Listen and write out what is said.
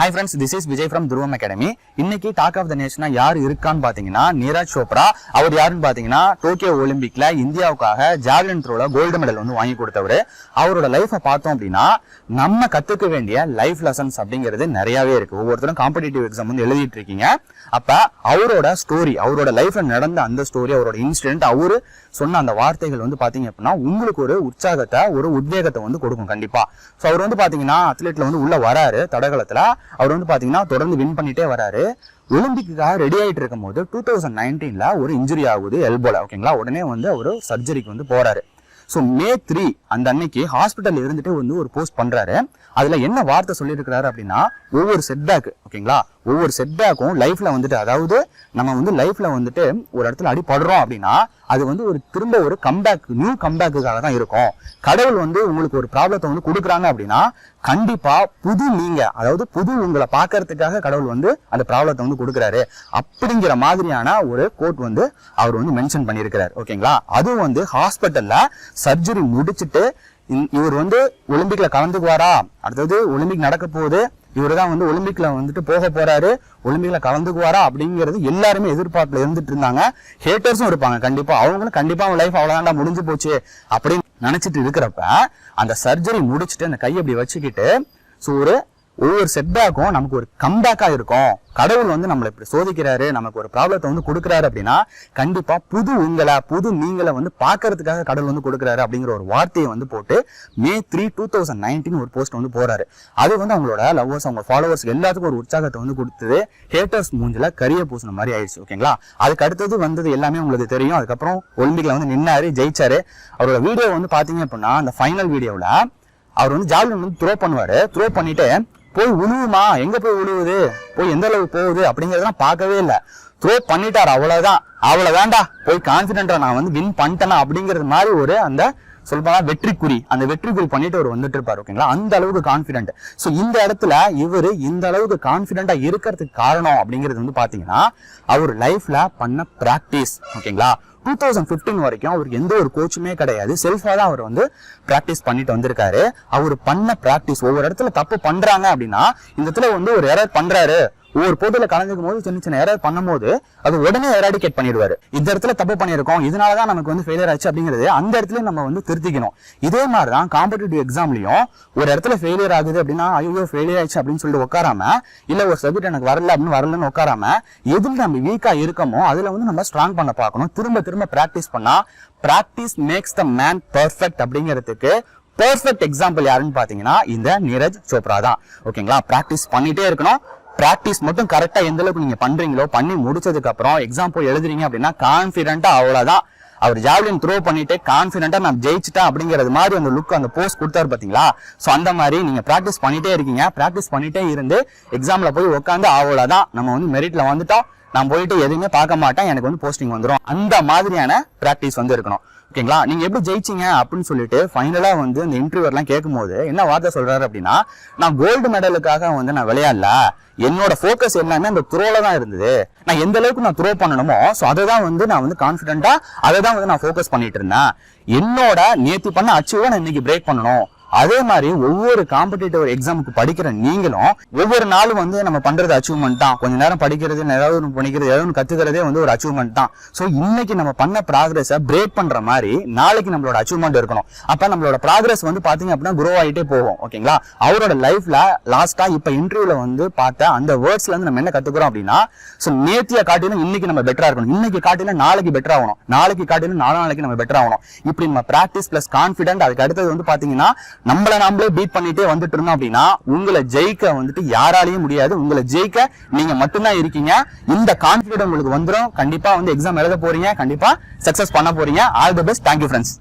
Hi friends this is Vijay from Dhruvam academy இன்னைக்கு talk of the nation யார் இருக்கான்னு பாத்தீங்கன்னா நீரஜ் சோப்ரா அவர் யாருன்னு பாத்தீங்கன்னா டோக்கியோ ஒலிம்பிக்ல இந்தியாவுக்காக ஜாவ்லின் த்ரோல கோல்டு மெடல் வந்து வாங்கி கொடுத்தவர். அவரோட லைஃபை பார்த்தோம் அப்படின்னா நம்ம கத்துக்க வேண்டிய லைஃப் லெசன்ஸ் அப்படிங்கிறது நிறையவே இருக்கு. ஒவ்வொருத்தரும் காம்படிட்டிவ் எக்ஸாம் வந்து எழுதிட்டு இருக்கீங்க. அப்ப அவரோட ஸ்டோரி அவரோட லைஃப்ல நடந்த அந்த ஸ்டோரி அவரோட இன்சிடென்ட் அவரு சொன்ன அந்த வார்த்தைகள் வந்து பாத்தீங்க அப்படின்னா உங்களுக்கு ஒரு உற்சாகத்தை ஒரு உத்வேகத்தை வந்து கொடுக்கும் கண்டிப்பா. ஸோ அவர் வந்து பாத்தீங்கன்னா அத்லெட்ல வந்து உள்ள வராரு தடகளத்துல. அவர் வந்து பாத்தீங்கன்னா தொடர்ந்து வின் பண்ணிட்டே வராரு. ஒலிம்பிக்காக ரெடி ஆகிட்டு இருக்கும் போது டூ தௌசண்ட் நைன்டீன்ல ஒரு இன்ஜுரி ஆகுது எல்போல ஓகேங்களா உடனே வந்து அவர் சர்ஜரிக்கு வந்து போறாரு. ஸோ மே த்ரீ அந்த அன்னைக்கு ஹாஸ்பிட்டல் இருந்துட்டு வந்து ஒரு போஸ்ட் பண்றாரு. அதுல என்ன வார்த்தை சொல்லியிருக்கிறாரு அப்படின்னா ஒவ்வொரு செட்பேக் ஓகேங்களா ஒவ்வொரு செட்பேக்கும் லைஃப்பில் வந்துட்டு அதாவது நம்ம வந்து லைஃப்பில் வந்துட்டு ஒரு இடத்துல அடிபடுறோம் அப்படின்னா அது வந்து ஒரு திரும்ப ஒரு கம்பேக் நியூ கம்பேக்குக்காக தான் இருக்கும். கடவுள் வந்து உங்களுக்கு ஒரு ப்ராப்ளத்தை வந்து கொடுக்குறாங்க அப்படின்னா கண்டிப்பாக புது நீங்கள் அதாவது புது உங்களை பார்க்கறதுக்காக கடவுள் வந்து அந்த ப்ராப்ளத்தை வந்து கொடுக்குறாரு. அப்படிங்கிற மாதிரியான ஒரு கோட் வந்து அவர் வந்து மென்ஷன் பண்ணியிருக்கிறார். ஓகேங்களா? அதுவும் வந்து ஹாஸ்பிட்டலில் சர்ஜரி முடிச்சிட்டு இவர் வந்து ஒலிம்பிக்ல கலந்துக்குவாரா? அடுத்தது ஒலிம்பிக் நடக்க போகுது. இவர் தான் வந்து ஒலிம்பிக்ல வந்துட்டு போக போறாரு. ஒலிம்பிக்ல கலந்துக்குவாரா அப்படிங்கிறது எல்லாருமே எதிர்பார்ப்புல இருந்துட்டு இருந்தாங்க. ஹேட்டர்ஸும் இருப்பாங்க. கண்டிப்பா. அவங்களும் கண்டிப்பா அவன் லைஃப் அவ்வளோதான்டா முடிஞ்சு போச்சு அப்படின்னு நினைச்சிட்டு இருக்கிறப்ப அந்த சர்ஜரி முடிச்சுட்டு அந்த கையை அப்படி வச்சுக்கிட்டு ஸோ ஒரு ஒவ்வொரு செட்பேக்கும் நமக்கு ஒரு கம்பேக்காக இருக்கும். கடவுள் வந்து நம்மளை இப்படி சோதிக்கிறாரு நமக்கு ஒரு ப்ராப்ளத்தை வந்து கொடுக்குறாரு அப்படின்னா கண்டிப்பாக புது உங்களை புது நீங்களை வந்து பார்க்கறதுக்காக கடவுள் வந்து கொடுக்குறாரு அப்படிங்கிற ஒரு வார்த்தையை வந்து போட்டு May three two thousand nineteen ஒரு போஸ்ட் வந்து போகிறாரு அது வந்து அவங்களோட லவ்வர்ஸ் அவங்க ஃபாலோவர்ஸ் எல்லாத்துக்கும் ஒரு உற்சாகத்தை வந்து கொடுத்தது. ஹேட்டர்ஸ் மூஞ்சில் கரிய பூசின மாதிரி ஆயிடுச்சு ஓகேங்களா அதுக்கு அடுத்தது வந்தது எல்லாமே உங்களுக்கு தெரியும். அதுக்கப்புறம் ஒலிம்பிக்கில் வந்து நின்னாரு ஜெயிச்சாரு. அவரோட வீடியோ வந்து பார்த்தீங்க அப்படின்னா அந்த ஃபைனல் வீடியோவில் அவர் வந்து ஜாவ்லின் வந்து த்ரோ பண்ணுவார். த்ரோ பண்ணிட்டு போய் உழுவுமா? எங்க போய் உழுவுது? போய் எந்த அளவுக்கு போகுது? அப்படிங்கறதெல்லாம் பார்க்கவே இல்லை. த்ரோ பண்ணிட்டார் அவ்வளவுதான். வேண்டா போய் கான்பிடென்டா நான் வந்து வின் பண்ணிட்டேனா அப்படிங்கிறது மாதிரி ஒரு அந்த சொல்லப்போனா வெற்றிக்குறி அந்த வெற்றிக்குறி பண்ணிட்டு அவர் வந்துட்டு இருப்பாரு ஓகேங்களா அந்த அளவுக்கு கான்பிடென்ட் ஸோ இந்த இடத்துல இவர் இந்த அளவுக்கு கான்பிடென்டா இருக்கிறதுக்கு காரணம் அப்படிங்கிறது வந்து பாத்தீங்கன்னா அவர் லைஃப்ல பண்ண பிராக்டிஸ் ஓகேங்களா டூ தௌசண்ட் ஃபிஃப்டீன் வரைக்கும் அவருக்கு எந்த ஒரு கோச்சுமே கிடையாது. செல்ஃபாக தான் அவர் வந்து ப்ராக்டிஸ் பண்ணிட்டு வந்திருக்காரு. அவர் பண்ண ப்ராக்டிஸ் ஒவ்வொரு இடத்துல தப்பு பண்ணுறாங்க அப்படின்னா இந்த இடத்துல வந்து ஒரு எரர் பண்ணுறாரு ஒவ்வொரு போட்டியில கலந்துக்கும் போது சின்ன சின்ன எரர் பண்ணும்போது அது உடனே எராடிகேட் பண்ணிடுவாரு. இந்த இடத்துல தப்பு பண்ணியிருக்கோம். இதனாலதான் நமக்கு வந்து ஃபெயிலியர் ஆச்சு அப்படிங்கிறது அந்த இடத்துல நம்ம வந்து திருத்திக்கணும். இதே மாதிரி தான் காம்படிட்டிவ் எக்ஸாம்லையும் ஒரு இடத்துல ஃபெயிலியர் ஆகுது அப்படின்னா ஐயோ ஃபெயிலியர் ஆயிடுச்சு அப்படின்னு சொல்லிட்டு உட்காராம இல்ல ஒரு சப்ஜெக்ட் எனக்கு வரல அப்படின்னு வரலன்னு உட்காராம எதில் நம்ம வீக்கா இருக்கமோ அதுல வந்து நம்ம ஸ்ட்ராங் பண்ண பார்க்கணும். திரும்ப திரும்ப ப்ராக்டிஸ் பண்ணா practice makes the man perfect அப்படிங்கிறதுக்கு பெர்ஃபெக்ட் எக்ஸாம்பிள் யாருன்னு பார்த்தீங்கன்னா இந்த நீரஜ் சோப்ரா தான். ஓகேங்களா? ப்ராக்டிஸ் பண்ணிட்டே இருக்கணும். ப்ராக்டிஸ் மட்டும் கரெக்டாக எந்த அளவுக்கு நீங்கள் பண்ணுறீங்களோ பண்ணி முடிச்சதுக்கப்புறம் எக்ஸாம் போய் எழுதுறீங்க அப்படின்னா கான்ஃபிடென்ட்டாக அவ்வளோதான் அவர் ஜாவ்லின் த்ரோ பண்ணிட்டு கான்ஃபிடென்ட்டாக நான் ஜெயிச்சிட்டேன் அப்படிங்கிறது மாதிரி அந்த லுக் அந்த போஸ்ட் கொடுத்தாரு பார்த்தீங்களா ஸோ அந்த மாதிரி நீங்கள் ப்ராக்டிஸ் பண்ணிட்டே இருக்கீங்க. ப்ராக்டிஸ் பண்ணிட்டே இருந்து எக்ஸாமில் போய் உட்காந்து அவ்வளோதான் நம்ம வந்து மெரிட்டில் வந்துட்டோம். நான் போயிட்டு எதுவுமே பார்க்க மாட்டேன். எனக்கு வந்து போஸ்டிங் வந்துடும் அந்த மாதிரியான ப்ராக்டிஸ் வந்து இருக்கணும். ஓகேங்களா நீங்க எப்படி ஜெயிச்சிங்க அப்படின்னு சொல்லிட்டு ஃபைனலா வந்து இந்த இன்டர்வியூர்லாம் கேட்கும்போது என்ன வார்த்தை சொல்றாரு அப்படின்னா நான் கோல்டு மெடலுக்காக வந்து நான் விளையாடல. என்னோட ஃபோக்கஸ் எல்லாமே அந்த த்ரோல தான் இருந்தது. நான் எந்த அளவுக்கு நான் த்ரோ பண்ணணுமோ ஸோ அதை தான் வந்து நான் வந்து கான்ஃபிடென்ட்டா அதை தான் வந்து நான் ஃபோக்கஸ் பண்ணிட்டு இருந்தேன். என்னோட நேற்று பண்ண அச்சீவை நான் இன்னைக்கு பிரேக் பண்ணணும். அதே மாதிரி ஒவ்வொரு காம்படிட்டிவ் எக்ஸாமுக்கு படிக்கிற நீங்களும் ஒவ்வொரு நாளும் வந்து நம்ம பண்றது அச்சீவ்மெண்ட் தான். கொஞ்ச நேரம் படிக்கிறது ஏதாவது ஒன்று படிக்கிறது ஏதாவது ஒன்று கத்துக்கிறதே வந்து ஒரு அச்சீவ்மெண்ட் தான். ஸோ இன்னைக்கு நம்ம பண்ண ப்ராக்ரஸை பிரேக் பண்ற மாதிரி நாளைக்கு நம்மளோட அச்சீவ்மெண்ட் இருக்கணும். அப்ப நம்மளோட ப்ராக்ரஸ் வந்து பாத்தீங்க அப்படின்னா குரோ ஆகிட்டே போகும். ஓகேங்களா? அவரோட லைஃப்ல லாஸ்டா இப்ப இன்டர்வியூல வந்து பார்த்த அந்த வேர்ட்ஸ்ல இருந்து நம்ம என்ன கத்துக்கிறோம் அப்படின்னா ஸோ நேத்திய காட்டிலும் இன்னைக்கு நம்ம பெட்டரா இருக்கணும். இன்னைக்கு காட்டிலும் நாளைக்கு பெட்டர் ஆகணும். நாளைக்கு காட்டிலும் நாலு நாளைக்கு நம்ம பெட்டர் ஆகணும். இப்படி நம்ம ப்ராக்டிஸ் பிளஸ் கான்ஃபிடென்ட் அதுக்கு அடுத்தது வந்து பாத்தீங்கன்னா நம்மள நாமளே பீட் பண்ணிட்டே வந்துட்டு இருந்தோம் அப்படின்னா உங்களை ஜெயிக்க வந்துட்டு யாராலையும் முடியாது. உங்களை ஜெயிக்க நீங்க மட்டும்தான் இருக்கீங்க. இந்த கான்பிடன்ட் உங்களுக்கு வந்துடும் கண்டிப்பா வந்து எக்ஸாம் எழுத போறீங்க. கண்டிப்பா சக்சஸ் பண்ண போறீங்க. All the best thank you friends